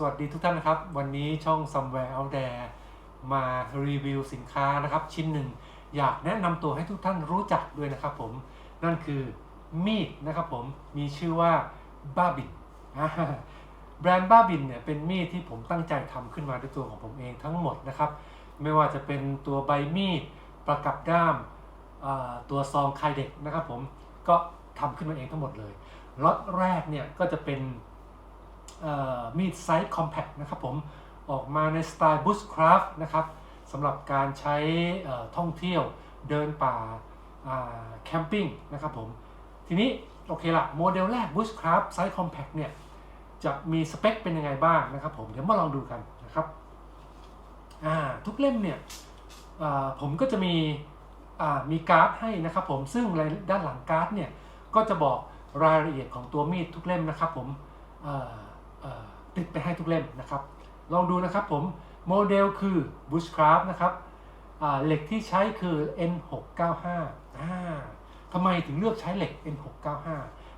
สวัสดีทุกท่านนะครับ วันนี้ช่อง Somewhere Out There มารีวิวสินค้านะครับ ชิ้นหนึ่ง อยากแนะนำตัวให้ทุกท่านรู้จักด้วยนะครับผม นั่นคือมีดนะครับผมมีชื่อว่าบ้าบินแบรนด์บ้าบินเนี่ยเป็นมีดที่ผมตั้งใจทำขึ้นมาด้วยตัวของผมเองทั้งหมดนะครับ ไม่ว่าจะเป็นตัวใบมีดประกับด้ามตัวซองคายเด็กนะครับผมก็ทำขึ้นมาเองทั้งหมดเลยล็อตแรกเนี่ยก็จะเป็น มีดไซส์คอมแพคนะครับผมออกมาในสไตล์บุชคราฟนะครับสำหรับการใช้ท่องเที่ยวเดินป่าแคมปิ้งนะครับผม ทีนี้โอเคละโมเดลแรก Bushcraft Size Compact เนี่ย จะมีสเปคเป็นยังไงบ้างนะครับผม เดี๋ยวมาลองดูกันนะครับทุกเล่มเนี่ยผมก็จะมีมีการ์ดให้นะครับผม ซึ่งในด้านหลังการ์ดเนี่ย ก็จะบอกรายละเอียดของตัวมีดทุกเล่มนะครับผม ติดไปให้ทุกเล่มนะครับ ลองดูนะครับผมโมเดลคือ Bushcraft นะครับเหล็กที่ใช้คือ N695 อทำไมถึงเลือกใช้เหล็ก N695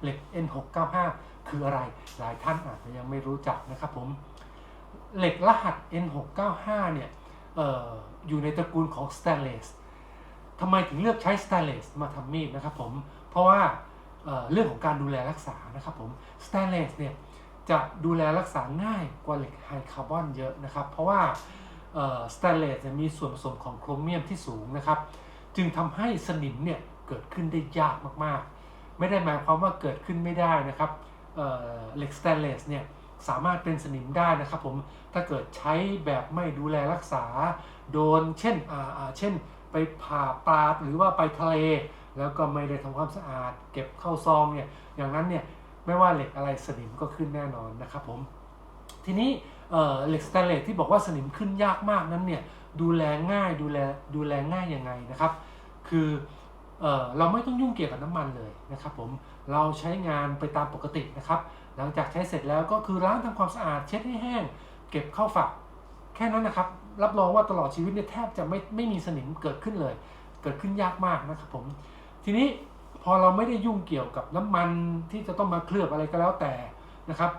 เหล็ก N695 คืออะไร หลายท่านอาจจะยังไม่รู้จักนะครับผม เหล็กรหัส N695 เนี่ยอออยู่ในตระกูลของ Stainless ทำไมถึงเลือกใช้ Stainless มาทำมีดนะครับผม เพราะว่าเเรื่องของการดูแลรักษานะครับผม Stainless เนี่ย จะดูแลรักษาง่ายกว่าเหล็กไฮคาร์บอนเยอะนะครับ เพราะว่าสแตนเลสมีส่วนผสมของโครเมียมที่สูงนะครับ จึงทำให้สนิมเนี่ยเกิดขึ้นได้ยากมากๆ ไม่ได้หมายความว่าเกิดขึ้นไม่ได้นะครับเหล็กสแตนเลสเนี่ยสามารถเป็นสนิมได้นะครับผมถ้าเกิดใช้แบบไม่ดูแลรักษา โดนเช่นอ่าเช่น ไปผ่าปลาหรือว่าไปทะเล แล้วก็ไม่ได้ทำความสะอาด เก็บเข้าซองเนี่ยอย่างนั้นเนี่ย ไม่ว่าเหล็กอะไรสนิมก็ขึ้นแน่นอนนะครับผม ทีนี้เเหล็กสแตนเลสที่บอกว่าสนิมขึ้นยากมากนั้นเนี่ยดูแลง่ายดูแลดูแลง่ายยังไงนะครับ คือเอเราไม่ต้องยุ่งเกี่ยวกับน้ำมันเลยนะครับผมเราใช้งานไปตามปกตินะครับ หลังจากใช้เสร็จแล้วก็คือล้างทำความสะอาดเช็ดให้แห้ง เก็บเข้าฝัก แค่นั้นนะครับ รับรองว่าตลอดชีวิตเนี่ยแทบจะไม่ไม่มีสนิมเกิดขึ้นเลย เกิดขึ้นยากมากนะครับผมทีนี้ พอเราไม่ได้ยุ่งเกี่ยวกับน้ำมันที่จะต้องมาเคลือบอะไรก็แล้วแต่นะครับ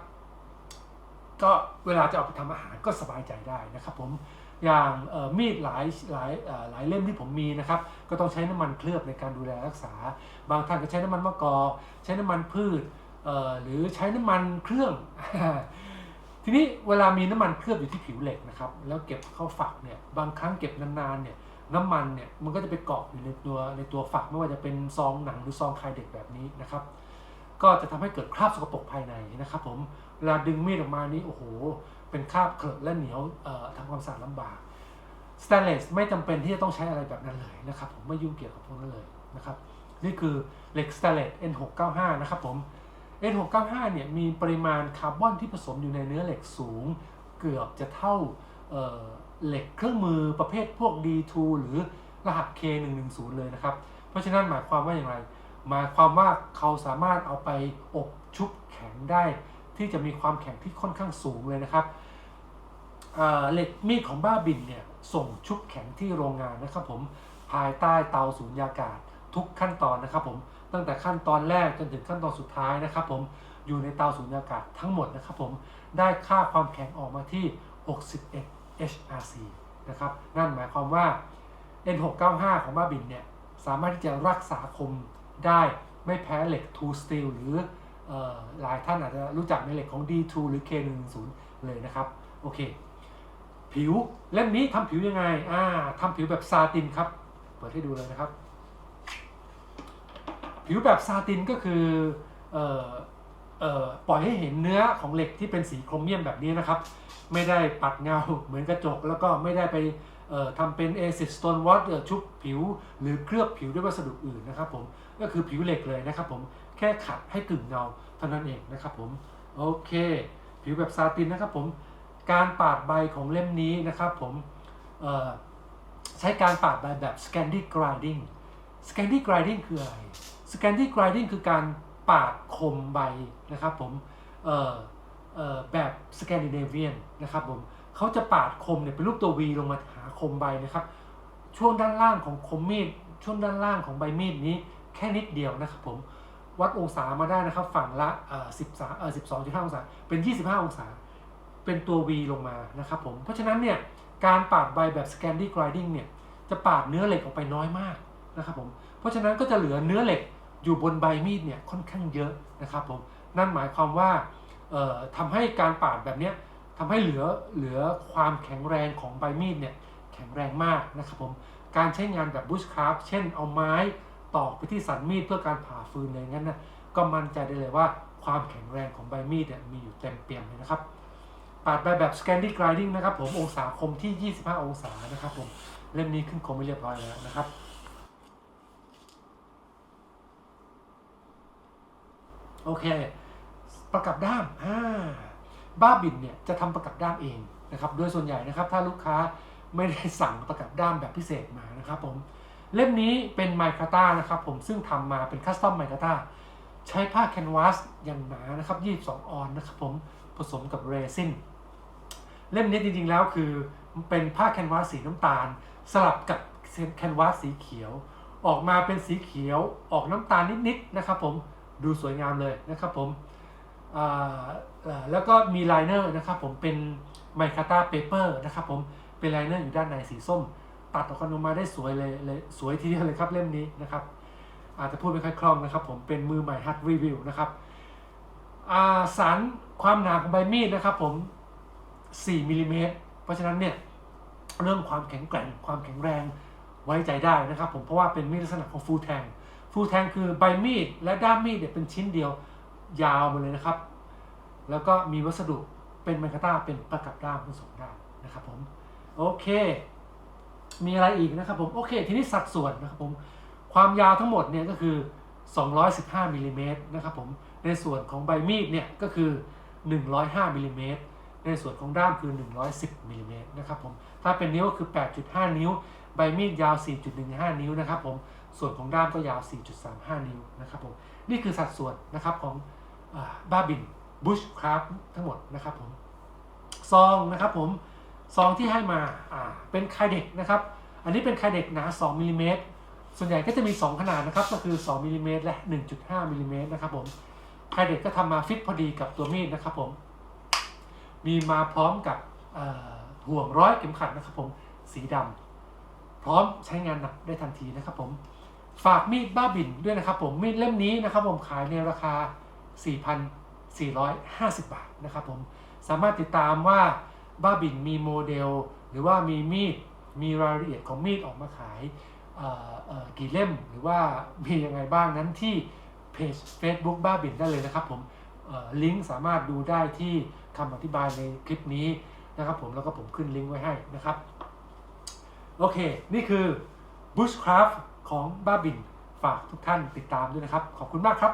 ก็เวลาจะเอาไปทำอาหารก็สบายใจได้นะครับ ผมอย่างมีดหลายหลายหลายเล่มที่ผมมีนะครับ ก็ต้องใช้น้ำมันเคลือบในการดูแลรักษา บางท่านก็ใช้น้ำมันมะกอกใช้น้ำมันพืชหรือใช้น้ำมันเครื่องทีนี้เวลามีน้ำมันเคลือบอยู่ที่ผิวเหล็กนะครับ แล้วเก็บเข้าฝักเนี่ยบางครั้งเก็บนานๆเนี่ย น้ำมันเนี่ยมันก็จะไปเกาะอยู่ในตัวในตัวฝักไม่ว่าจะเป็นซองหนังหรือซองคายเด็กแบบนี้นะครับ ก็จะทำให้เกิดคราบสกปรกภายในนะครับผมเวลาดึงมีดออกมานี่โอ้โห เป็นคราบเขอะและเหนียวทำความสะอาดลำบากสแตนเลสไม่จำเป็นที่จะต้องใช้อะไรแบบนั้นเลยนะครับผมไม่ยุ่งเกี่ยวกับพวกนั้นเลยนะครับนี่คือเหล็กสแตนเลส N695 นะครับผม N695 เนี่ยมีปริมาณคาร์บอนที่ผสมอยู่ในเนื้อเหล็กสูงเกือบจะเท่า เหล็กเครื่องมือประเภทพวก D2 หรือรหัส K110 เลยนะครับ เพราะฉะนั้นหมายความว่าอย่างไร หมายความว่าเขาสามารถเอาไปอบชุบแข็งได้ ที่จะมีความแข็งที่ค่อนข้างสูงเลยนะครับเเหล็กมีดของบ้าบินเนี่ยส่งชุบแข็งที่โรงงานนะครับผมภายใต้เตาสูญญากาศทุกขั้นตอนนะครับผมตั้งแต่ขั้นตอนแรกจนถึงขั้นตอนสุดท้ายนะครับผมอยู่ในเตาสูญญากาศทั้งหมดนะครับผมได้ค่าความแข็งออกมาที่ 61 HRC นะครับ นั่นหมายความว่า N695 ของบ้าบินเนี่ย สามารถที่จะรักษาคมได้ไม่แพ้เหล็ก Two Steel หรือออหลายท่านอาจจะรู้จักในเหล็กของ D2 หรือ K110 เลยนะครับ โอเค ผิวเล่มนี้ทำผิวยังไง อ่าทำผิวแบบซาตินครับ เปิดให้ดูเลยนะครับ ผิวแบบซาตินก็คืออ ปล่อยให้เห็นเนื้อของเหล็กที่เป็นสีโครเมียมแบบนี้นะครับ ไม่ได้ปัดเงาเหมือนกระจก แล้วก็ไม่ได้ไปทำเป็น acid stone wash เอ่อชุบผิว หรือเคลือบผิวด้วยวัสดุอื่นนะครับผมก็คือผิวเหล็กเลยนะครับผมแค่ขัดให้กึ่งเงาเท่านั้นเองนะครับผมโอเค ผิวแบบซาตินนะครับผมการปาดใบของเล่มนี้นะครับผมใช้การปาดใบแบบ scandy grinding scandy grinding คืออะไร scandy grinding คือการ ปาดคมใบนะครับผมเอ่อเอ่อแบบสแกนดิเนเวียนนะครับผมเขาจะปาดคมเนี่ยเป็นรูปตัว V ลงมาหาคมใบนะครับ ช่วงด้านล่างของคมมีด ช่วงด้านล่างของใบมีดนี้แค่นิดเดียวนะครับผมวัดองศามาได้นะครับ ฝั่งละเอ่อ13เอ่อ12.5องศาเป็น 25 องศา เป็นตัว V ลงมานะครับผมเพราะฉะนั้นเนี่ยการปาดใบแบบ Scandy Grinding เนี่ยจะปาดเนื้อเหล็กออกไปน้อยมากนะครับผมเพราะฉะนั้นก็จะเหลือเนื้อเหล็ก อยู่บนใบมีดเนี่ยค่อนข้างเยอะนะครับผมนั่นหมายความว่าเอ่อทำให้การปาดแบบนี้ทำให้เหลือเหลือความแข็งแรงของใบมีดเนี่ยแข็งแรงมากนะครับผมการใช้งานแบบบุชคราฟเช่นเอาไม้ตอกไปที่สันมีดเพื่อการผ่าฟืนอะไรงั้นนะก็มั่นใจได้เลยว่าความแข็งแรงของใบมีดเนี่ยมีอยู่เต็มเปี่ยมเลยนะครับปาดใบแบบ Scandy Grinding นะครับผมองศาคมที่ 25 องศานะครับผมเล่มนี้ขึ้นคมไปเรียบร้อยแล้วนะครับ โอเค ประกับด้ามอ่าบ้าบินเนี่ยจะทำประกับด้ามเองนะครับโดยส่วนใหญ่นะครับถ้าลูกค้าไม่ได้สั่งประกับด้ามแบบพิเศษมานะครับผมเล่มนี้เป็นไมคาต้านะครับผมซึ่งทำมาเป็นคัสตอมไมคาต้าใช้ผ้าแคนวาสอย่างหนานะครับ22 ออนนะครับผมผสมกับเรซินเล่มนี้จริงๆแล้วคือเป็นผ้าแคนวาสสีน้ำตาล สลับกับแคนวาสสีเขียว ออกมาเป็นสีเขียวออกน้ำตาลนิดๆนะครับผม ดูสวยงามเลยนะครับผมแล้วก็มีไลเนอร์นะครับผมเป็นไมคาตาเปเปอร์นะครับผมเป็นไลเนอร์อยู่ด้านในสีส้ม ตัดออกมาได้สวยเลยเลยสวยทีเดียวเลยครับเล่มนี้นะครับอาจจะพูดไม่ค่อยคล่องนะครับผมเป็นมือใหม่ฮัดรีวิวนะครับาสารความหนาของใบมีดนะครับผม 4มิลลิเมตรเพราะฉะนั้นเนี่ยเรื่องความแข็งแกร่งความแข็งแรงไว้ใจได้นะครับผมเพราะว่าเป็นมีดลักษณะของฟูลแทง ฟูลแทงคือใบมีดและด้ามมีดเนี่ยเป็นชิ้นเดียวยาวมาเลยนะครับ แล้วก็มีวัสดุเป็นไมคาต้าเป็นประกับด้ามผสองด้านนะครับผมโอเค มีอะไรอีกนะครับผมโอเค ทีนี้สัดส่วนนะครับผมความยาวทั้งหมดเนี่ยก็คือ 215มิลลิเมตรนะครับผมในส่วนของใบมีดเนี่ยก็คือ 105มิลลิเมตรในส่วนของด้ามคือ 110มิลลิเมตรนะครับผมถ้าเป็นนิ้วก็คือ 8.5 นิ้ว ใบมีดยาว 4.15 นิ้วนะครับผม ส่วนของด้ามก็ยาว 4.35 นิ้วนะครับผม นี่คือสัดส่วนนะครับของบ้าบินบุชคราฟทั้งหมดนะครับผม ซองนะครับผมซองที่ให้มาเป็นไคเด็กนะครับ อันนี้เป็นไคเด็กหนา 2มิลลิเมตรส่วนใหญ่ก็จะมี 2 ขนาดนะครับ ก็คือ 2มิลลิเมตรและ 1.5มิลลิเมตรนะครับผมไคเด็กก็ทำมาฟิตพอดีกับตัวมีดนะครับผม มีมาพร้อมกับห่วงร้อยเข็มขัดนะครับผม สีดำ พร้อมใช้งานหนักได้ทันทีนะครับผม ฝากมีดบ้าบินด้วยนะครับผม มีดเล่มนี้นะครับผมขายในราคา 4,450 บาทนะครับผม สามารถติดตามว่าบ้าบินมีโมเดล หรือว่ามีมีด มีรายละเอียดของมีดออกมาขายกี่เล่มหรือว่ามียังไงบ้างนั้นที่เพจ Facebook บ้าบินได้เลยนะครับผมลิงก์สามารถดูได้ที่คำอธิบายในคลิปนี้นะครับผมแล้วก็ผมขึ้นลิงก์ไว้ให้นะครับ โอเค นี่คือ Bushcraft ของบ้าบิน ฝากทุกท่านติดตามด้วยนะครับ ขอบคุณมากครับ